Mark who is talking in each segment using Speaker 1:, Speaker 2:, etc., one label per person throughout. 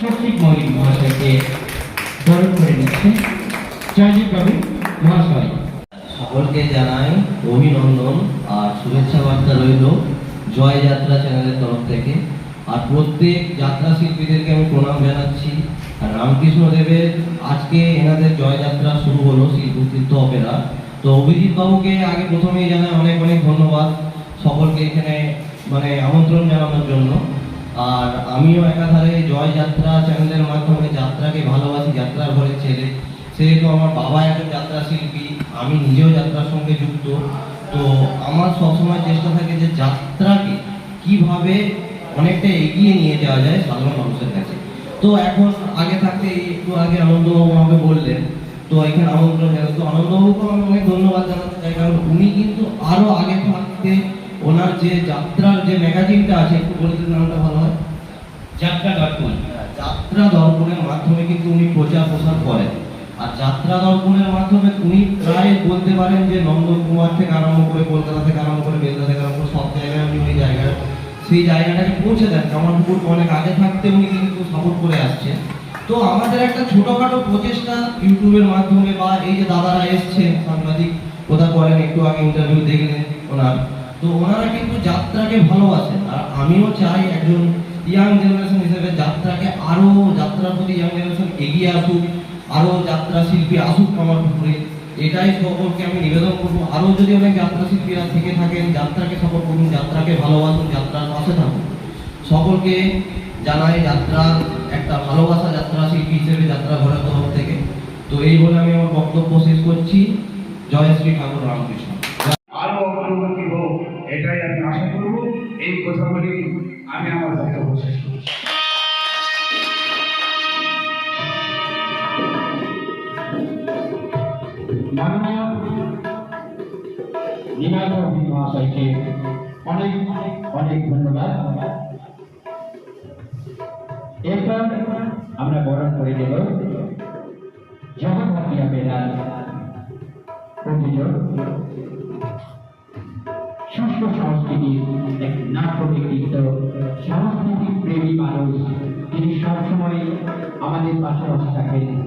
Speaker 1: সঠিক মৌলিক মহাশয়কে বরণ করে নিচ্ছেন জয়দীপ বাবু, মহাশয়।
Speaker 2: সকলকে জানাই অভিনন্দন আর শুভেচ্ছা বার্তা রইল জয় যাত্রা চ্যানেলের তরফ থেকে। আর প্রত্যেক যাত্রা শিল্পীদেরকে আমি প্রণাম জানাচ্ছি। আর রামকৃষ্ণ দেবের আজকে এনাদের জয়যাত্রা শুরু হলো শিল্পতীর্থ অপেরা। তো অভিজিৎ বাবুকে আগে প্রথমেই জানাই অনেক অনেক ধন্যবাদ সকলকে এখানে মানে আমন্ত্রণ জানানোর জন্য। আর আমিও একাধারে জয় যাত্রা চ্যানেলের মাধ্যমে যাত্রাকে ভালোবাসি, যাত্রার ঘরের ছেলে। সেহেতু আমার বাবা একজন যাত্রা শিল্পী, আমি নিজেও যাত্রার সঙ্গে যুক্ত। তো আমার সবসময় চেষ্টা থাকে যে যাত্রাকে কীভাবে অনেকটা এগিয়ে নিয়ে যাওয়া যায় সাধারণ মানুষের কাছে। তো এখন আগে থাকতে একটু আগে আনন্দবাবু আমাকে বললেন, তো এখানে জানাই তো আনন্দবাবুকে আমি অনেক ধন্যবাদ জানাতে চাই, কারণ উনি কিন্তু আরও আগে থাকতে ওনার যে যাত্রার যে ম্যাগাজিনটা আছে, একটু বলে দিলে নামটা ভালো হয়।
Speaker 1: যাত্রা দর্পণ
Speaker 2: যাত্রা দর্পণের মাধ্যমে কিন্তু উনি প্রচার প্রসার করেন। আর যাত্রা দর্পণের মাধ্যমে উনি প্রায় বলতে পারেন যে নন্দন কুমার থেকে আরম্ভ করে কলকাতা থেকে আরম্ভ করে বেলদা থেকে আরম্ভ করে সব জায়গায় উনি ওই জায়গায় সেই জায়গাটাকে পৌঁছে দেন। কামারপুকুর অনেক আগে থাকতে উনি কিন্তু সাপোর্ট করে আসছেন। তো আমাদের একটা ছোটোখাটো প্রচেষ্টা ইউটিউবের মাধ্যমে বা এই যে দাদারা এসছেন সাংবাদিক কথা করেন, একটু আগে ইন্টারভিউ দেখলেন ওনার। তো ওনারা কিন্তু যাত্রাকে ভালোবাসেন। আর আমিও চাই একজন ইয়াং জেনারেশন হিসেবে যাত্রাকে আরও যাত্রার প্রতি ইয়াং জেনারেশন এগিয়ে আসুক, আরও যাত্রা শিল্পী আসুক আমার পুকুরে এটাই সকলকে আমি নিবেদন করব। আরও যদি অনেক যাত্রা শিল্পীরা থেকে থাকেন, যাত্রাকে সাপোর্ট করুন, যাত্রাকে ভালোবাসুন, যাত্রার পাশে থাকুন। সকলকে জানাই যাত্রা একটা ভালোবাসা যাত্রা শিল্পী হিসেবে যাত্রা ঘরের তরফ থেকে। তো এই বলে আমি আমার বক্তব্য শেষ করছি। জয় শ্রী ঠাকুর রামকৃষ্ণ
Speaker 3: আরও অগ্রগতি হোক এটাই আমি আশা করব এই কথাগুলি আমি আমার বক্তব্য শেষ করছি।
Speaker 1: মাননীয় নীলাদ্রি মহাশয়কে অনেক আমরা বরণ করে দেব জগন্নাথিয়া বেলার আমাদের পাশাপাশি থাকেন মাননীয়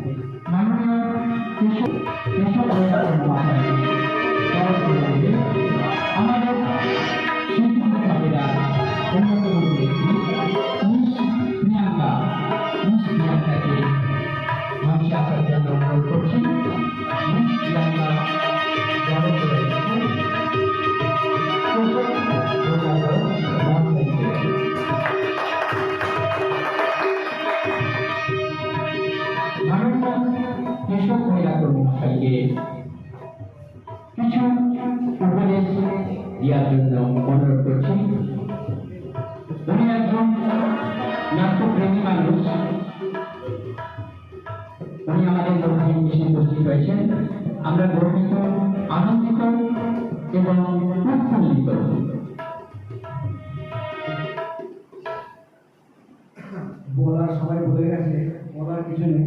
Speaker 4: সবাই বলে গেছে, বলার কিছু নেই।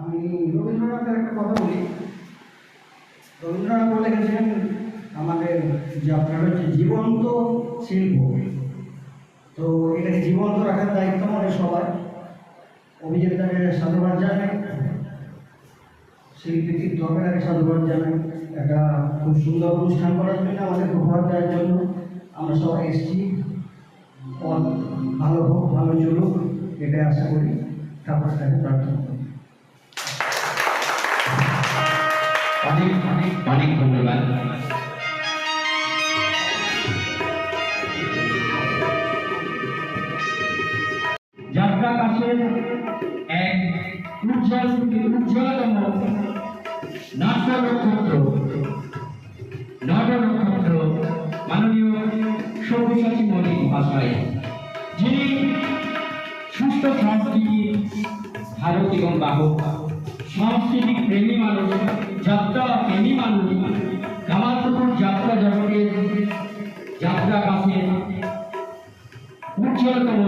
Speaker 4: আমি রবীন্দ্রনাথের একটা কথা বলি। রবীন্দ্রনাথ বলে গেছেন, আমাদের যে আপনার হচ্ছে জীবন্ত শিল্প, তো এটাকে জীবন্ত রাখার দায়িত্ব আমাদের সবার? অভিযোগটাকে সাধুবাদ জানাই। শিল্পী তীর্থকেরাকে সাধুবাদ জানাই। একটা খুব সুন্দর অনুষ্ঠান করার জন্য, আমাদের উপহার দেওয়ার জন্য আমরা সবাই এসেছি। ভালো হোক, ভালো চলুক। এটাই আশা করি ঠাকুরের কাছে প্রার্থনা করি।
Speaker 1: অনেক অনেক অনেক ধন্যবাদ। যাত্রা কাছের এক উজ্জ্বল উজ্জ্বলতম নাট্য নক্ষত্র নট নক্ষত্র মাননীয় সব্যসাচী মৌলিক ভাষায় যিনি সুস্থ সংস্কৃতি ভারত এবং বাহক সাংস্কৃতিক প্রেমী মানুষ, যাত্রা প্রেমী মানুষ কামারপুকুর যাত্রা জগতের যাত্রা কাছের উজ্জ্বলতম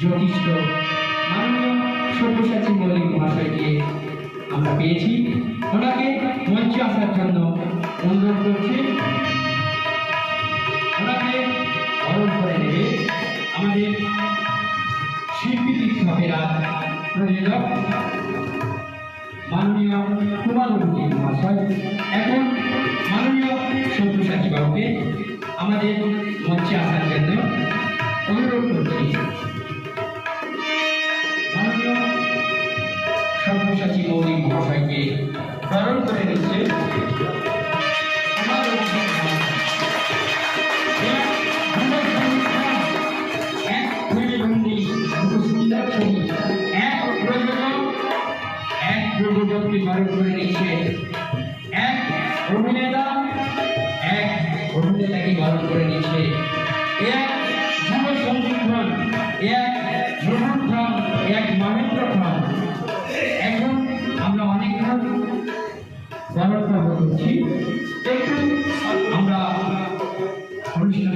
Speaker 1: জ্যোতিষ্ঠ মাননীয় সব্যসাচী মৌলিক মহাশয়কে আমরা পেয়েছি। ভাগে করে নিচ্ছে। এক অভিনেতা, এক অভিনেতাকে বরণ করে নিচ্ছে। এক যুব সঞ্জীব খান এক নজরুল খান এক মহেন্দ্র খান। এখন আমরা অনেকক্ষণ বরণ করছি একটু আমরা অনুষ্ঠানের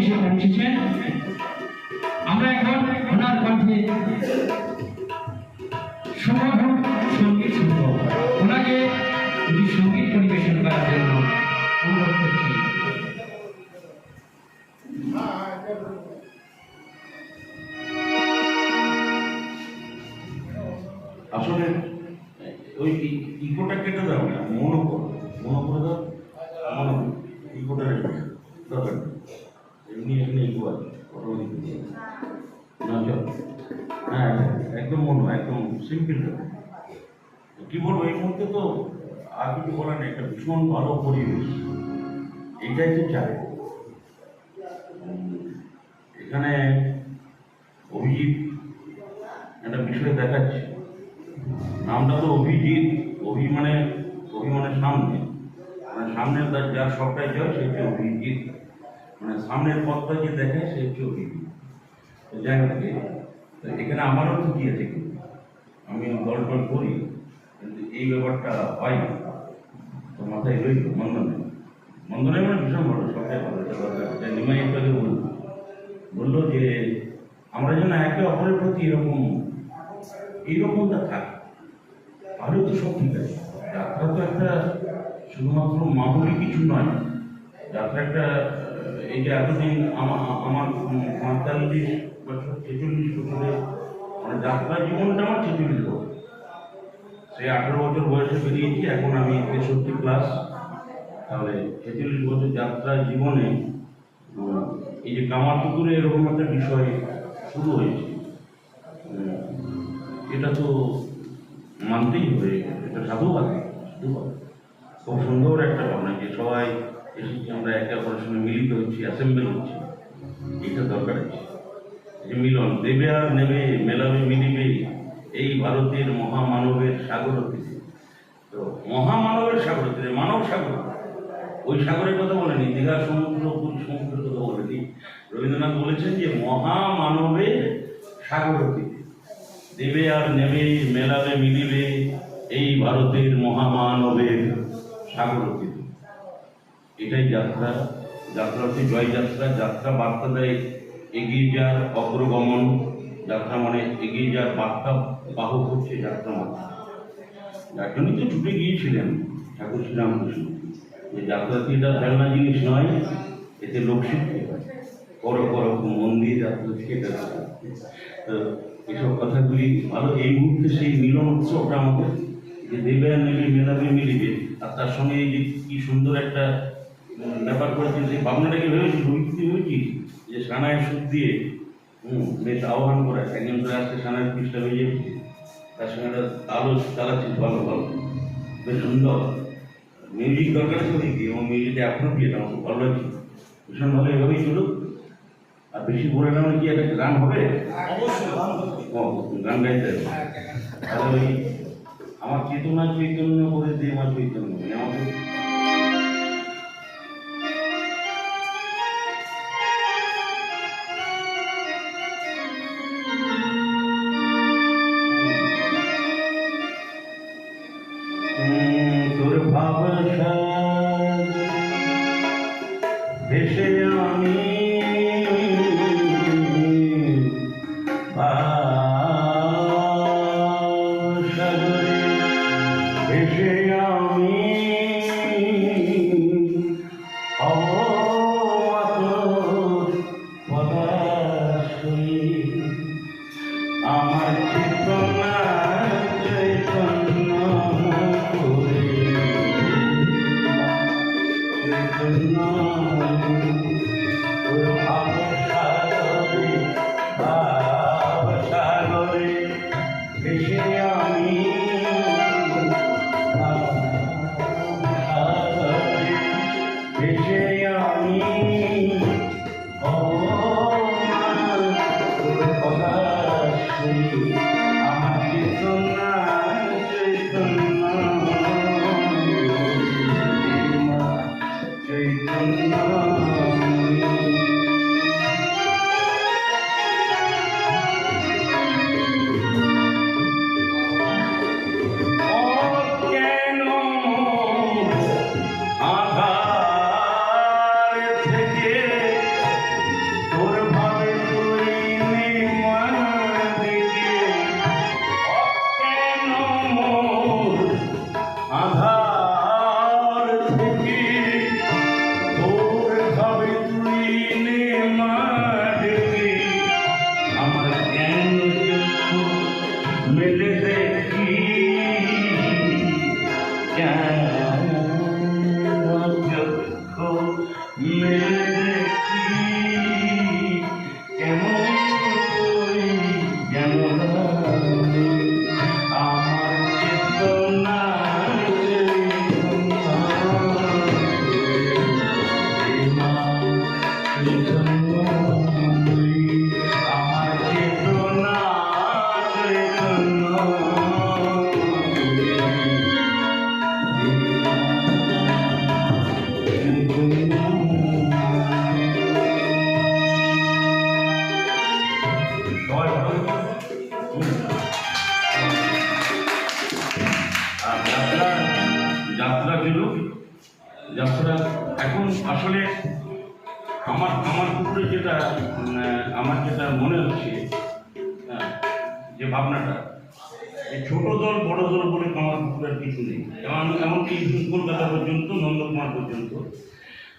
Speaker 1: এসে পৌঁছেছেন আমরা এখন ওনার কণ্ঠে
Speaker 5: কি বলব এই মুহূর্তে তো আর কিছু বলার নেই, একটা ভীষণ ভালো পরিবেশ। এটাই তো চাই। এখানে অভিজিৎ একটা বিষয় দেখাচ্ছে। নামটা তো অভিজিৎ অভি মানে অভি মানে সামনে। মানে সামনের তার যার সবটাই জয়, সে হচ্ছে অভিজিৎ। মানে সামনের পথটা যে দেখে, সে হচ্ছে অভিজিৎ। যাই হোক এখানে আমারও তো কি আছে কিন্তু আমি দল টল করি। এই ব্যাপারটা না তো মাথায় রইল, মন্দনে। মন্দনে মানে ভীষণ ভালো সবটাই ভালো এটা দরকার নিমাই একটাকে বলল। বলল যে, আমরা যেন একে অপরের প্রতি এরকম, এইরকমটা থাকে। তাহলে তো সব ঠিক আছে। যাত্রা তো একটা শুধুমাত্র মামুলি কিছু নয়। যাত্রা একটা, এই যে এতদিন আমার আমার পঁয়তাল্লিশ বছর ছেচল্লিশ বছরে মানে যাত্রা জীবনটা আমার ছেচল্লিশ বছর। সেই আঠেরো বছর বয়সে বেরিয়েছি, এখন আমি তেষট্টি প্লাস তাহলে ছেচল্লিশ বছর যাত্রা জীবনে এই যে কামারপুকুরে এরকম একটা বিষয় শুরু হয়েছে এটা তো মানতেই হবে, এটা সাধুবাদ সাধুবাদ। খুব সুন্দর একটা ভাবনা যে সবাই এসেছি, আমরা একে অপরের সঙ্গে মিলিত হচ্ছি অ্যাসেম্বল হচ্ছি। এটা দরকার আছে। যে মিলন, দেবে আর নেবে, মেলাবে, মিলিবে এই ভারতের মহামানবের সাগর থেকে তো মহামানবের সাগর থেকে মানব সাগর। ওই সাগরের কথা বলেনি, দীঘা, সমুদ্র, পুরী সমুদ্রের কথা বলেনি। রবীন্দ্রনাথ বলেছেন যে মহামানবের সাগর থেকে দেবে আর নেবে, মেলাবে, মিলিবে এই ভারতের মহামানবের সাগর থেকে এটাই যাত্রা। যাত্রা হচ্ছে জয়যাত্রা, যাত্রা বার্তা দেয় এগিয়ে যাওয়ার অগ্রগমন। যাত্রা মানে এগিয়ে যাওয়ার বার্তা বাহক হচ্ছে যাত্রা মাত্রা যার জন্যই তো ছুটে গিয়েছিলেন ঠাকুর শ্রীরামকৃষ্ণ। যে এটা ফেলনা জিনিস নয়, এতে লোকশিক্ষা হয় করো করো মন্দির যাত্রা তো এসব কথাগুলি ভালো, এই মুহূর্তে সেই মিলন উৎসবটা আমাদের, যে দেবে আর নেবে মেলাবে মিলিবে, আর তার সঙ্গে এই যে কি সুন্দর একটা ব্যাপার করেছেন, সেই ভাবনাটাকে ভেবেছি ভবিষ্যতে ভেবেছি, যে সানায় সুদ দিয়ে হুম বেশ আহ্বান করে। একজন করে আসছে সানায় পিসটা বেজে তার সঙ্গে একটা আলো চালাচ্ছি ভালো ভালো। বেশ সুন্দর। মিউজিক দরকার ছিল কি এবং মিউজিকটা এখনও পেয়ে আমার খুব ভালো লাগছে। ভীষণ ভালো এভাবেই চলুক। আর বেশি বলে না কি একটা গান হবে? গান গাইতে হবে। তাহলে ওই আমার চেতনা চৈতন্য করে দিয়ে আমার চৈতন্য। মানে আমাকে وشاء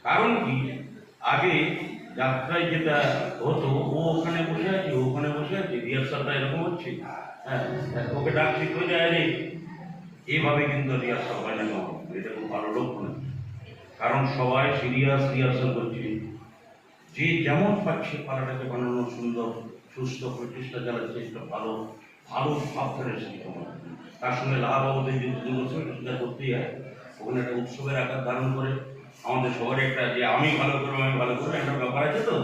Speaker 5: কারণ কি? আগে যাত্রায় যেটা হতো, ও ওখানে বসে আছে ওখানে বসে আছে রিহার্সালটা এরকম হচ্ছে। হ্যাঁ ওকে ডাকছি কই যায় রে এভাবে কিন্তু রিহার্সাল হয় কখনো। এটা খুব ভালো লক্ষণ। কারণ সবাই সিরিয়াস রিহার্সাল করছে। যে যেমন পাচ্ছে, পাড়াটাকে বানানো সুন্দর, সুস্থ প্রচেষ্টা চালাচ্ছে একটা ভালো ভালো ভাব ধরে এসেছে তার সঙ্গে লাভ আমাদের যে দুর্গোৎসব সেটা করতেই হয়। ওখানে একটা উৎসবের আকার ধারণ করে। আমাদের সবারই একটা যে আমি ভালো করব, আমি ভালো করব, একটা ব্যাপার আছে তো।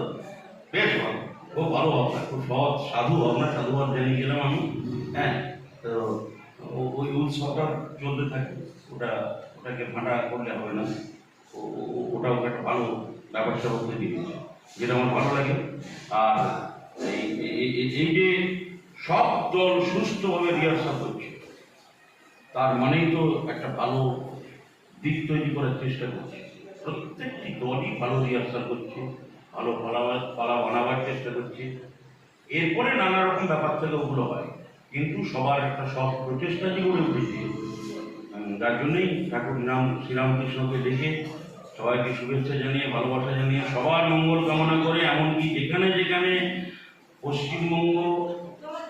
Speaker 5: বেশ ভালো, খুব ভালো ভাবনা, খুব সহজ, সাধু ভাবনা সাধুবাদ জেনে গেলাম আমি। হ্যাঁ তো ওই উৎসবটা চলতে থাকে। ওটা, ওটাকে ভাঁটা করলে হবে না। ওটা ওকে একটা ভালো ব্যাপার স্যাপার করে দিয়েছে যেটা আমার ভালো লাগে। আর এই যে সব দল সুস্থভাবে রিহার্সাল করছে, তার মানেই তো একটা ভালো দিক তৈরি করার চেষ্টা করছে। প্রত্যেকটি দলই ভালো রিহার্সাল করছে, ভালো পালা পালা বানাবার চেষ্টা করছে। এরপরে নানা রকম ব্যাপার থেকে ওগুলো হয়। কিন্তু সবার একটা সব প্রচেষ্টা যে গড়ে উঠেছে। যার জন্যই ঠাকুর নাম শ্রীরামকৃষ্ণকে দেখে সবাইকে শুভেচ্ছা জানিয়ে, ভালোবাসা জানিয়ে সবার মঙ্গল কামনা করে, এমনকি যেখানে যেখানে পশ্চিমবঙ্গ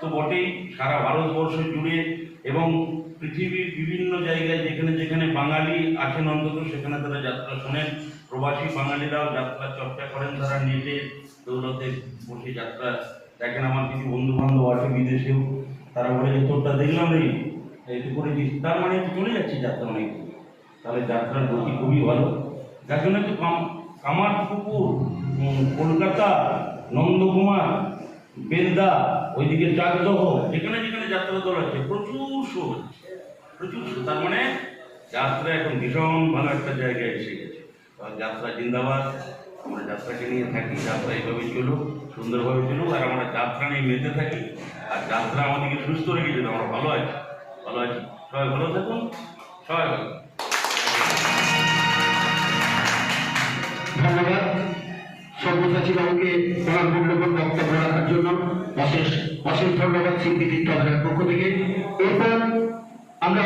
Speaker 5: তো বটেই সারা ভারতবর্ষ জুড়ে এবং পৃথিবীর বিভিন্ন জায়গায় যেখানে যেখানে বাঙালি আছেন অন্তত সেখানে তারা যাত্রা শোনেন। প্রবাসী বাঙালিরাও যাত্রা চর্চা করেন, তারা নেটে দৌলতে বসে যাত্রা দেখেন আমার কিছু বন্ধু বান্ধব আছে বিদেশেও, তারা বলে যে, তোরটা দেখলাম রে একটু করে তার মানে চলে যাচ্ছে যাত্রা অনেক তাহলে যাত্রার গতি খুবই ভালো। যার জন্য তো কাম- কামারপুকুর কলকাতা, নন্দকুমার বেলদা ওইদিকে চাকদহ যেখানে যেখানে যাত্রা দল আছে, প্রচুর শো হচ্ছে, প্রচুর শো। তার মানে যাত্রা এখন ভীষণ ভালো একটা জায়গায় এসে গেছে। যাত্রা জিন্দাবাদ, আমরা যাত্রাকে নিয়ে থাকি, যাত্রা এইভাবে চলুক, সুন্দরভাবে চলুক, আর আমরা যাত্রা নিয়ে মেতে থাকি, আর যাত্রা আমাদেরকে সুস্থ রেখেছে তো আমরা ভালো আছি ভালো আছি। সবাই ভালো থাকুন, সবাই ভালো
Speaker 1: ধন্যবাদ। সব্যসাচী বাবুকে ওনার মূল্যবান বক্তব্য রাখার জন্য অশেষ অশেষ ধন্যবাদ তীর্থের পক্ষ থেকে। এরপর আমরা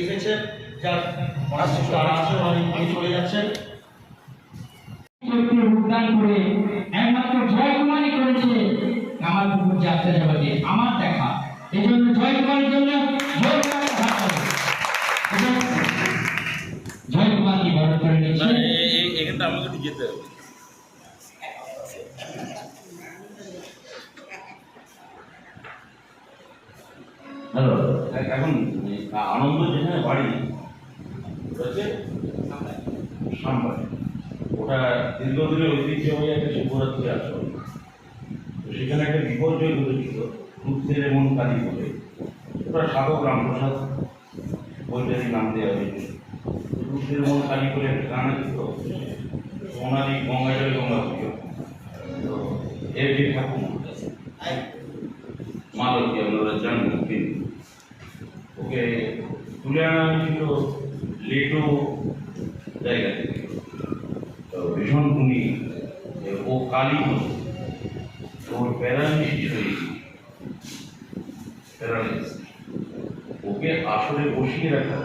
Speaker 6: উনি এসেছেন যার তারা আছে উনি উনি চলে যাচ্ছেন
Speaker 1: উদ্যান করে একমাত্র জয় কুমারই করেছে। আমার পুকুর যাত্রা জগতে আমার দেখা। এই জন্য জয় কুমারের জন্য জয় জয় কুমারকে বরণ করে নিচ্ছে।
Speaker 5: এখানটা আমাকে একটু যেতে হবে। হ্যালো এখন আনন্দ যেখানে বাড়ি হচ্ছে সাম্বার। ওটা দীর্ঘদিনের ঐতিহ্যবাহী একটা শিবরাত্রি আসন তো সেখানে একটা বিপর্যয় ঘটেছিল রুদ্রের এমন কালী বলে ওটা সাধক রামপ্রসাদ বইটারই নাম দেওয়া হয়েছে। রুদ্রের মন কালী করে একটা গান আছে তো সোনালি গঙ্গাজল গঙ্গা পুজো। তো এর যে ঠাকুর। মালতী আপনারা জানেন কিন্তু তুলে আনা হয়েছিল লেটো জায়গা থেকে। তো ভীষণ যে ও কালী ওর প্যারালিসিস প্যারালিসিস ওকে আসলে বসিয়ে রাখা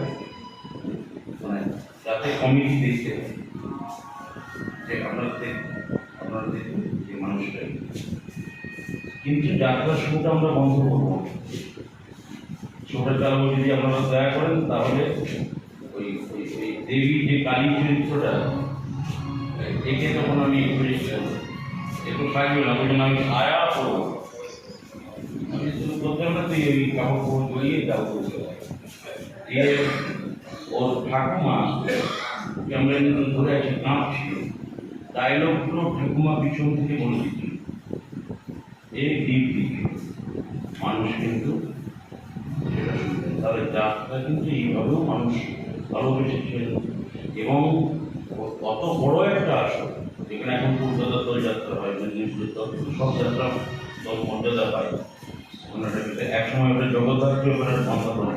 Speaker 5: মানে যাতে কমিটি দেখতে যে আপনারা দেখুন আপনারা যে মানুষটাই কিন্তু যাত্রার শুরুটা আমরা বন্ধ করব। শোটা যদি আপনারা দয়া করেন, তাহলে ওই দেবীর যে কালী চরিত্রটা, একে তখন আমি একটু আমি ছায়া করব। আমি শুধু করতাম না তুই কাপড় দিয়ে ওর ঠাকুমা আমরা ধরে আছি, কাঁপছিল। ডায়লগগুলো ঠাকুমা পিছন থেকে বলে দিচ্ছিল এই দিক দিকে মানুষ কিন্তু তাহলে যাত্রা কিন্তু এইভাবেও মানুষ ভালোবেসেছেন এবং অত বড় একটা আসর, যেখানে এখন কলকাতা যাত্রা হয়, মেদিনীপুরের সব যাত্রা মর্যাদা পায়। ওখানে এক সময় ওটা জগদ্ধাত্রী ওখানে বন্ধ করে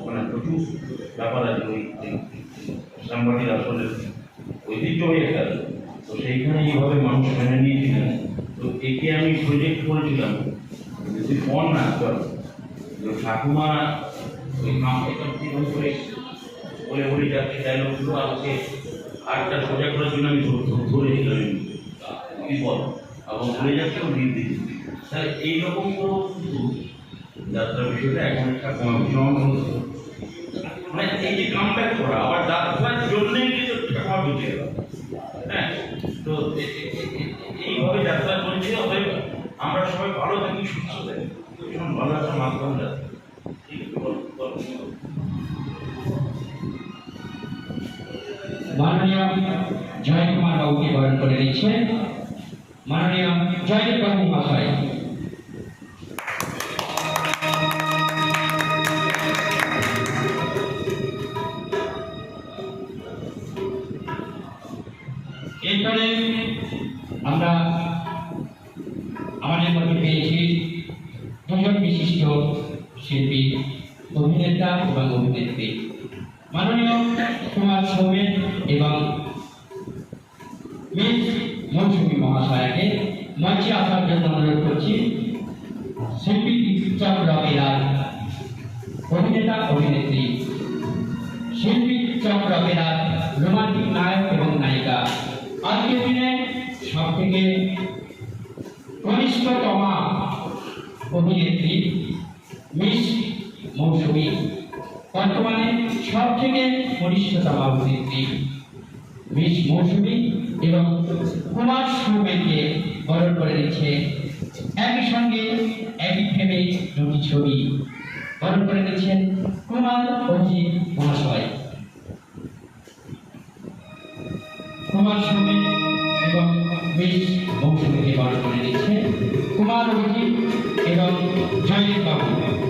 Speaker 5: ওখানে প্রচুর ব্যাপার আছে ওই সাংবাদিক আসলের ঐতিহ্যই একটা। তো সেইখানে এইভাবে মানুষ মেনে নিয়েছিলেন। তো একে আমি প্রজেক্ট করেছিলাম। যদি ফোন না কর ঠাকুমা ওই এটা জীবন করে বলে বলে যাচ্ছে ডায়লগগুলো আমাকে আরেকটা সোজা করার জন্য আমি ধরে- ধরেছিলাম কি বল। এবং বলে যাচ্ছে ও দিয়ে দিয়েছি তাহলে এইরকম কোনো কিন্তু যাত্রা বিষয়টা এখন ভীষণ মানে এই যে কামব্যাক করা, আবার যাত্রার জন্যই কিন্তু ঠাকুমা বুঝে গেল। হ্যাঁ? তো এইভাবে যাত্রা চলছে আমরা সবাই ভালো থাকি, সুস্থ থাকি।
Speaker 1: বাবুকে বরণ করে নিচ্ছে মাননীয় জয়দেব বাবু মহাশয়। এরপরে আমরা আমাদের মধ্যে পেয়েছি দুজন বিশিষ্ট শিল্পী অভিনেতা এবং অভিনেত্রী। মাননীয় কুমার সৌমেন এবং মিস মৌসুমী মহাশয়াকে মঞ্চে আসার জন্য অনুরোধ করছি শিল্পী চক্র বিরাজ অভিনেতা অভিনেত্রী শিল্পী চক্র বিরাজ রোমান্টিক নায়ক এবং নায়িকা আজকের দিনে সব থেকে কনিষ্ঠতমা অভিনেত্রী মিস মৌসুমী। বর্তমানে সব থেকে কনিষ্ঠতম অভিনেত্রী মিস মৌসুমী। এবং কুমার সৌমেনকে বরণ করে দিচ্ছে একই সঙ্গে একই ফ্রেমে দুটি ছবি বরণ করে দিচ্ছেন কুমার অজিত মহাশয়। কুমার সৌমেন এবং মিস মৌসুমীকে বরণ করে দিচ্ছে কুমার অজিত এবং জয়দেব বাবু।